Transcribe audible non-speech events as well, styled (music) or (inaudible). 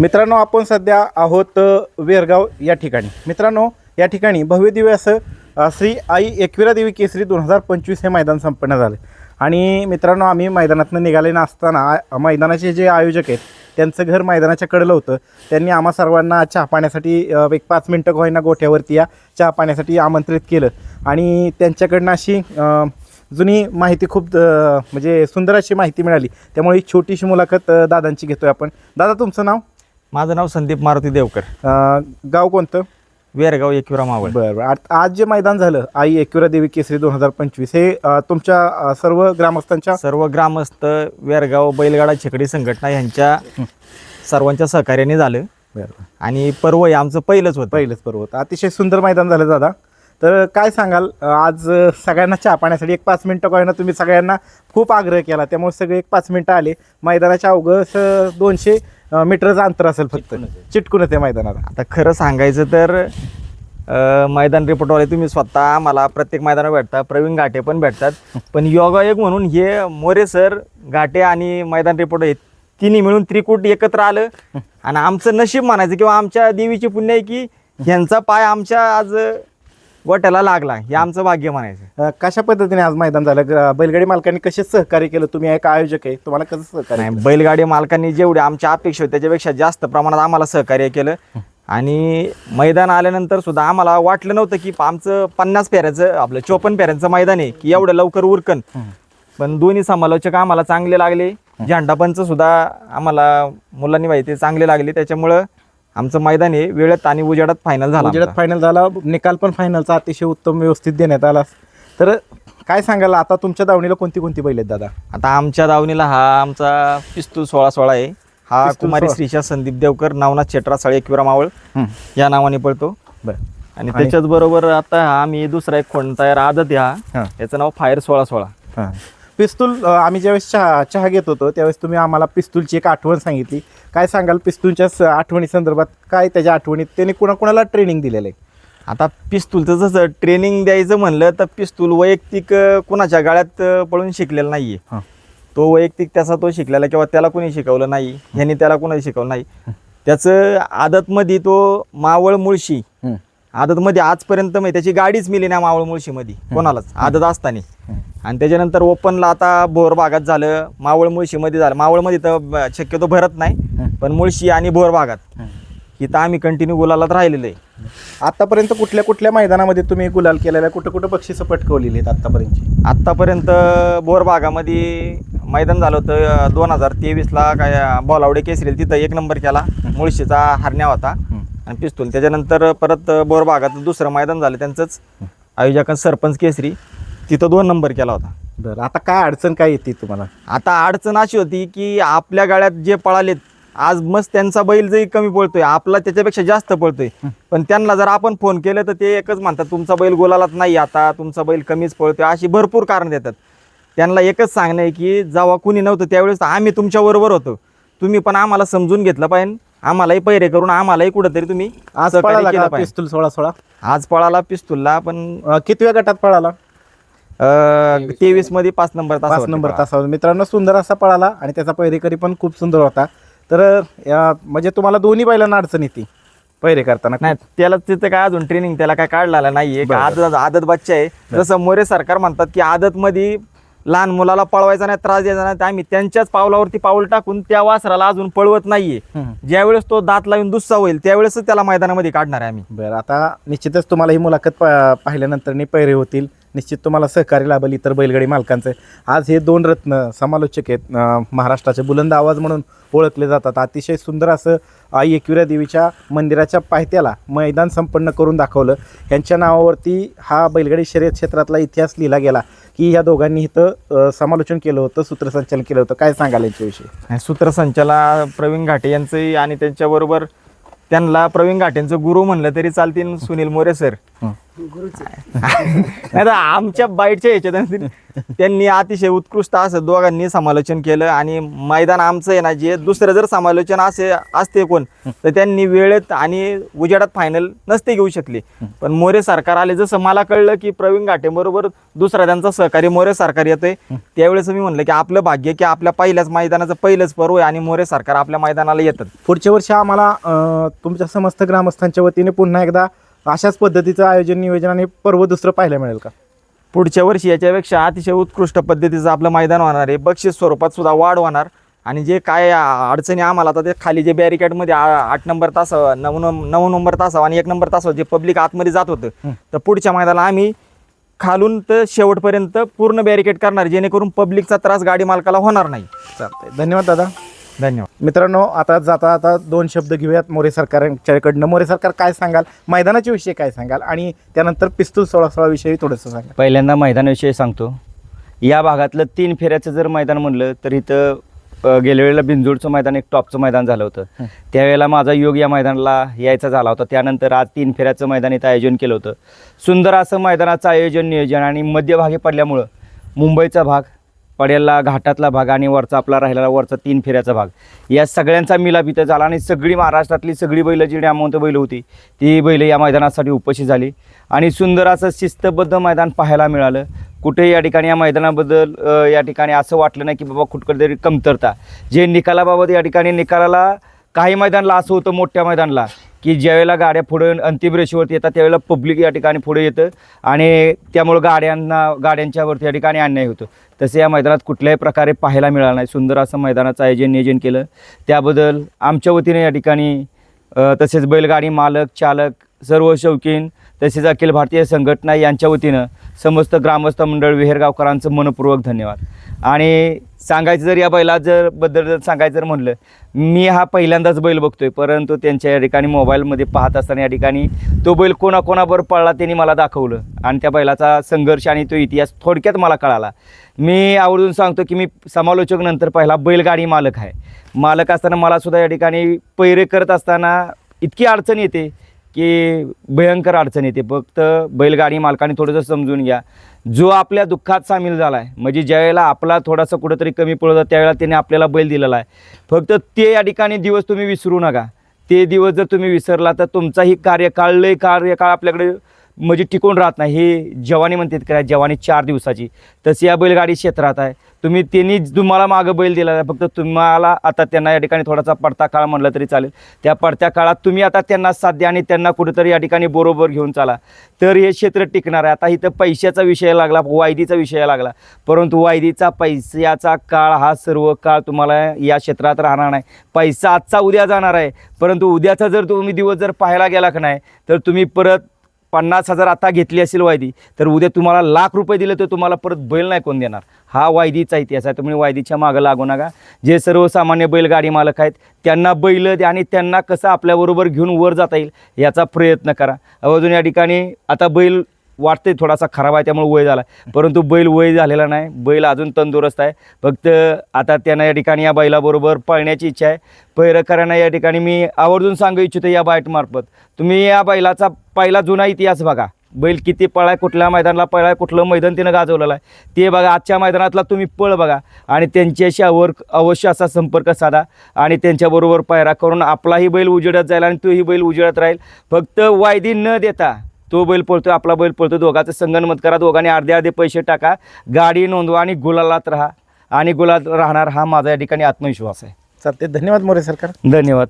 मित्रांनो आपण सध्या आहोत वेरगाव या ठिकाणी. मित्रांनो या ठिकाणी भव्य दिव्य असं श्री आई एकविरा देवी केसरी दोन हजार पंचवीस हे मैदान संपन्न झालं. आणि मित्रांनो आम्ही मैदानातनं निघाले असताना मैदानाचे जे आयोजक आहेत त्यांचं घर मैदानाच्या कडलं होतं. त्यांनी आम्हा सर्वांना चहा पाण्यासाठी एक पाच मिनटं का गोठ्यावरती या चहा पाण्यासाठी आमंत्रित केलं. आणि त्यांच्याकडनं अशी जुनी माहिती खूप म्हणजे सुंदर अशी माहिती मिळाली. त्यामुळे ही छोटीशी मुलाखत दादांची घेतोय आपण. दादा तुमचं नाव? माझं नाव संदीप मारुती देवकर. अ, गाव कोणतं? वेरगाव एकविरा मावळ. बरं बरं. आत- आज जे मैदान झालं आई एकविरा देवी केसरी दोन हजार पंचवीस हे अ, तुमच्या अ, सर्व ग्रामस्थांच्या? सर्व ग्रामस्थ वेरगाव बैलगाडा छकडी संघटना यांच्या सर्वांच्या सहकार्याने झालं. बरं. आणि पर्व हे आमचं पहिलंच होतं. पहिलंच पर्व होतं. अतिशय सुंदर मैदान झालं दादा. तर काय सांगाल? आज सगळ्यांना चहा पाण्यासाठी एक पाच मिनटं काय ना तुम्ही सगळ्यांना खूप आग्रह केला. त्यामुळे सगळे एक पाच मिनटं आले. मैदानाच्या अवघं असं दोनशे मीटरचं अंतर असेल फक्त. चिटकूनच आहे मैदानाला. आता खरं सांगायचं तर मैदान रिपोर्टवाले तुम्ही स्वतः आम्हाला प्रत्येक मैदानावर भेटता प्रवीण घाटे पण भेटतात. (laughs) पण योगायोग म्हणून हे मोरे सर घाटे आणि मैदान रिपोर्ट हे तिन्ही मिळून त्रिकूट एकत्र आलं. आणि आमचं नशीब म्हणायचं किंवा आमच्या देवीची पुण्य आहे की ह्यांचा पाय आमच्या आज गोट्याला लागला. हे आमचं भाग्य म्हणायचं. अ, कशा पद्धतीने आज मैदान झालं? बैलगाडी मालकांनी कसे सहकार्य केलं? तुम्ही एक आयोजक आहे तुम्हाला कसं सहकार्य नाही बैलगाडी मालकांनी जेवढे आमच्या अपेक्षा होती त्याच्यापेक्षा जास्त प्रमाणात आम्हाला सहकार्य केलं. आणि मैदान आल्यानंतर सुद्धा आम्हाला वाटलं नव्हतं की आमचं पन्नास फेऱ्याचं आपलं चोपन्न फेऱ्यांचं मैदान आहे की एवढं लवकर उरकन. पण दोन्ही समालोचक आम्हाला चांगले लागले. झेंडापंच सुद्धा आम्हाला मुलांनी माहिती चांगले लागले. त्याच्यामुळं आमचं मैदान हे वेळेत आणि उजेडात फायनल झालं आमचं. फायनल झाला. निकाल पण फायनलचा अतिशय उत्तम व्यवस्थित देण्यात आला. तर काय सांगाल आता तुमच्या दावणीला कोणती कोणती बैल आहेत दादा? आता आमच्या दावणीला हा आमचा पिस्तूल सोळा सोळा आहे. हा पिस्तूल कुमारी सोळा. श्रीशा संदीप देवकर नावनाथ छेटरा साळे एकविरा मावळ या नावाने पळतो. बरं. आणि आणि- त्याच्याच बरोबर आता हा आम्ही दुसरा एक खोंड तयार आदत हा. हा. याचं नाव फायर सोळा सोळा. हां. पिस्तूल आम्ही ज्यावेळेस चहा चहा घेत होतो त्यावेळेस तुम्ही आम्हाला पिस्तूलची एक आठवण सांगितली. काय सांगाल पिस्तूलच्या स- आठवणी संदर्भात? काय त्याच्या आठवणीत? त्याने कुणाकुणाला ट्रेनिंग दिलेलं आहे आता पिस्तूलचं जसं ट्रेनिंग द्यायचं म्हणलं तर पिस्तूल वैयक्तिक कुणाच्या गाळ्यात पळून शिकलेला नाहीये. हां. तो वैयक्तिक त्याचा तो शिकलेला किंवा त्याला कोणी शिकवलं नाही ह्यांनी त्याला कोणी शिकवलं नाही. त्याचं आदतमध्ये तो मावळ मुळशी आदतमध्ये आजपर्यंत म्हणजे त्याची गाडीच मिली नाही मावळ मुळशीमध्ये. कोणालाच. आदत असताना. आणि त्याच्यानंतर ओपनला आता बोर भागात झालं. मावळ मुळशीमध्ये झालं. मावळमध्ये तर शक्यतो भरत नाही. पण मुळशी आणि बोर भागात. इथं आम्ही कंटिन्यू गुलालात राहिलेलो आहे आतापर्यंत कुठल्या कुठल्या मैदानामध्ये तुम्ही गुलाल केलेल्या कुठं कुठं बक्षिसं पटकवलेली आहेत आतापर्यंतची? आत्तापर्यंत बोर भागामध्ये मैदान झालं होतं दोन हजार तेवीसला काय बोलावडे केसरी तिथं एक नंबर केला. मुळशीचा हरण्या होता. आणि पिस्तूल. त्याच्यानंतर परत बोर भागात दुसरं मैदान झालं त्यांचंच आयोजकां सरपंच केसरी. तिथं दोन नंबर केला होता. बरं आता काय अडचण काय येते तुम्हाला? आता अडचण अशी होती की आपल्या गाड्यात जे पळालेत आज मस्त त्यांचा बैल जरी कमी पळतोय आपला त्याच्यापेक्षा जास्त पळतोय. पण त्यांना जर आपण फोन केलं तर ते एकच म्हणतात तुमचा बैल गोलालाच नाही आता तुमचा बैल कमीच पळतोय अशी भरपूर कारण देतात. त्यांना एकच सांगणं आहे की जेव्हा कुणी नव्हतं त्यावेळेस आम्ही तुमच्या बरोबर होतो. तुम्ही पण आम्हाला समजून घेतलं पाहिजे. आम्हालाही पैरे करून आम्हालाही कुठंतरी तुम्ही आज सहकार्य पळाला केलं का पाहिजे. पिस्तूल सोळा सोळा? आज पळाला पिस्तूलला पण अं, कितव्या गटात पळाला? तेवीसमध्ये पाच नंबर तास पाच नंबर तासावर. मित्रांनो सुंदर असा पळाला आणि त्याचा पहिरेकरी पण खूप सुंदर होता. तर या- म्हणजे तुम्हाला दोन्ही बैलांना अडचण येते पहिरे करताना नाही त्याला तिथं काय अजून ट्रेनिंग त्याला काय काढलेलं नाहीये. का आदत आदत बच्चा आहे. जसं मोरे सरकार म्हणतात की आदत मध्ये लहान मुलाला पळवायचा नाही त्रास द्यायचा नाही आम्ही त्यांच्याच पावलावरती पाऊल टाकून त्या वासराला अजून पळवत नाहीये. ज्यावेळेस तो दात लावून दुस्सा होईल त्यावेळेस त्याला मैदानामध्ये काढणार आहे आम्ही. बरं आता निश्चितच तुम्हाला ही मुलाखत पाहिल्यानंतर पैरे होतील. निश्चित तुम्हाला सहकार्य लाभेल इतर बैलगाडी मालकांचं. आज हे दोन रत्न समालोचक आहेत. महाराष्ट्राचे बुलंद आवाज म्हणून ओळखले जातात. अतिशय सुंदर असं आई एकविरा देवीच्या मंदिराच्या पायथ्याला मैदान संपन्न करून दाखवलं. यांच्या नावावरती हा बैलगाडी शर्यत क्षेत्रातला इतिहास लिहिला गेला की ह्या दोघांनी इथं समालोचन केलं होतं सूत्रसंचालन केलं होतं. काय सांगाल यांच्याविषयी? आणि सूत्रसंचाला प्रवीण घाटे यांचंही आणि त्यांच्याबरोबर त्यांना प्रवीण घाटेंचं गुरु म्हणलं तरी चालतील सुनील मोरे सर. (laughs) नाही तर आमच्या बाईटच्या ह्याच्यात त्यांनी अतिशय उत्कृष्ट असं दोघांनी समालोचन केलं आणि मैदान आमचं आहे ना जे दुसरं जर समालोचन असे असते कोण तर त्यांनी वेळेत आणि उजेडात फायनल नसते घेऊ शकले. पण मोरे सरकार आले जसं मला कळलं की प्रवीण घाटे बरोबर दुसरा त्यांचा सहकारी मोरे सरकार येतोय. त्यावेळेस मी म्हणलं की आपलं भाग्य की आपल्या पहिल्याच मैदानाचं पहिलंच पर्व आहे आणि मोरे सरकार आपल्या मैदानाला येतात. पुढच्या वर्षी आम्हाला तुमच्या समस्त ग्रामस्थांच्या वतीने पुन्हा एकदा अशाच पद्धतीचं आयोजन नियोजन आणि पर्व दुसरं पाहायला मिळेल का? पुढच्या वर्षी याच्यापेक्षा अतिशय उत्कृष्ट पद्धतीचं आपलं मैदान होणार आहे. बक्षीस स्वरूपात सुद्धा वाढ होणार. आणि जे काय अडचणी आम्हाला आता ते खाली जे बॅरिकेडमध्ये आठ नंबर तासावं नऊ नऊ नंबर तासावं आणि एक नंबर तासावं जे पब्लिक आतमध्ये जात होतं तर पुढच्या मैदानाला आम्ही खालून तर शेवटपर्यंत पूर्ण बॅरिकेड करणार जेणेकरून पब्लिकचा त्रास गाडी मालकाला होणार नाही. चालतंय. धन्यवाद दादा. धन्यवाद. मित्रांनो आता जाता आता दोन शब्द घेऊयात मोरे सरकारच्याकडनं. मोरे सरकार काय सांगाल? मैदानाच्या विषयी काय सांगाल? आणि त्यानंतर पिस्तूल सोळा सोळा विषयी थोडंसं सांगाल. पहिल्यांदा मैदानाविषयी सांगतो. या भागातलं तीन फेऱ्याचं जर मैदान म्हणलं तर इथं गेल्या वेळेला बिंजोडचं मैदान एक टॉपचं मैदान झालं होतं. त्यावेळेला माझा योग या मैदानाला यायचा झाला होता. त्यानंतर आज तीन फेऱ्याचं मैदान इथं आयोजन केलं होतं. सुंदर असं मैदानाचं आयोजन नियोजन आणि मध्यभागी पडल्यामुळं मुंबईचा भाग पडेलला घाटातला भाग आणि वरचा आपला राहिलेला वरचा तीन फेऱ्याचा भाग. या सगळ्यांचा मिलाप इथं झाला आणि सगळी महाराष्ट्रातली सगळी बैलं जी नामवंत बैल होती ती बैलं या मैदानासाठी उपस्थित झाली. आणि सुंदर असं शिस्तबद्ध मैदान पाहायला मिळालं. कुठेही या ठिकाणी या मैदानाबद्दल या ठिकाणी असं वाटलं नाही की बाबा कुठकडे कमतरता. जे निकालाबाबत या ठिकाणी निकालाला काही मैदानला असं होतं मोठ्या मैदानला. की ज्यावेळेला गाड्या पुढे अंतिम रेषेवरती येतात त्यावेळेला पब्लिक या ठिकाणी पुढे येतं आणि त्यामुळं गाड्यांना गाड्यांच्यावरती या ठिकाणी अन्याय होतो. तसे या मैदानात कुठल्याही प्रकारे पाहायला मिळालं नाही. सुंदर असं मैदानाचं आयोजन नियोजन केलं. त्याबद्दल आमच्या वतीने या ठिकाणी तसेच बैलगाडी मालक चालक सर्व शौकीन तसेच अखिल भारतीय संघटना यांच्या वतीनं समस्त ग्रामस्थ मंडळ विहेरगावकरांचं मनपूर्वक धन्यवाद. आणि सांगायचं जर या बैला जर बद्दल जर सांगायचं जर म्हणलं मी हा पहिल्यांदाच बैल बघतोय परंतु त्यांच्या या ठिकाणी मोबाईलमध्ये पाहत असताना या ठिकाणी तो बैल कोणाकोणाबरोबर पळला त्यांनी मला दाखवलं. आणि त्या बैलाचा संघर्ष आणि तो इतिहास थोडक्यात मला कळाला. मी आवर्जून सांगतो की मी समालोचक नंतर पहिला बैलगाडी मालक आहे. मालक असताना मला सुद्धा या ठिकाणी पैरे करत असताना इतकी अडचण येते की भयंकर अडचण येते. फक्त बैलगाडी मालकाने थोडंसं समजून घ्या. जो आपल्या दुःखात सामील झाला आहे म्हणजे ज्यावेळेला आपला थोडासा कुठंतरी कमी पडत त्यावेळेला त्याने आपल्याला बैल दिलेला आहे. फक्त ते या ठिकाणी दिवस तुम्ही विसरू नका. ते दिवस जर तुम्ही विसरला तर तुमचाही कार्यकाळ लय कार्यकाळ आपल्याकडे म्हणजे टिकून राहत नाही. हे जवानी म्हणतात काय जवानी चार दिवसाची. तशी या बैलगाडी क्षेत्रात आहे. तुम्ही त्यांनी तुम्हाला मागं बैल दिला आहे फक्त तुम्हाला आता त्यांना या ठिकाणी थोडासा पडता काळ म्हणलं तरी चालेल. त्या पडत्या काळात तुम्ही आता त्यांना साथ द्या आणि त्यांना कुठेतरी या ठिकाणी बरोबर घेऊन चाला. तर हे क्षेत्र टिकणार आहे. आता इथं पैशाचा विषय लागला वायदीचा विषय लागला. परंतु वायदीचा पैशाचा काळ हा सर्व काळ तुम्हाला या क्षेत्रात राहणार नाही. पैसा आजचा उद्या जाणार आहे. परंतु उद्याचा जर तुम्ही दिवस जर पाहायला गेला का नाही तर तुम्ही परत पन्नास हजार आता घेतली असेल वायदी तर उद्या तुम्हाला लाख रुपये दिले तर तुम्हाला परत बैल नाही कोण देणार. हा वायदीचा इतिहास आहे तुम्ही वायदीच्या मागं लागू नका. जे सर्वसामान्य बैलगाडी मालक आहेत त्यांना बैल द्या आणि त्यांना कसं आपल्याबरोबर घेऊन वर जाता येईल याचा प्रयत्न करा. अजून या ठिकाणी आता बैल वाटते थोडासा खराब आहे त्यामुळे वय झाला. परंतु बैल वय झालेला नाही बैल अजून तंदुरुस्त आहे. फक्त आता त्यांना या ठिकाणी या बैलाबरोबर पळण्याची इच्छा आहे. पैरकरांना या ठिकाणी मी आवर्जून सांगू इच्छितो या बाईटमार्फत तुम्ही या बैलाचा पहिला जुना इतिहास बघा. बैल किती पळाय कुठल्या मैदानाला पळाय कुठलं मैदान तिनं गाजवलेलं आहे. ते बघा आजच्या मैदानातला तुम्ही पळ बघा आणि त्यांच्याशी अवर अवश्य असा संपर्क साधा आणि त्यांच्याबरोबर पायरा करून आपलाही बैल उजेडत जाईल आणि तोही बैल उजेडत राहील. फक्त वायदी न देता तो बैल पळतो आपला बैल पळतो दोघांचं संगनमत करा दोघांनी अर्धे अर्धे पैसे टाका. गाडी नोंदवा आणि गुलालात राहा. आणि गुलात राहणार हा माझा या ठिकाणी आत्मविश्वास आहे. चालते धन्यवाद मोरे सरकार. धन्यवाद.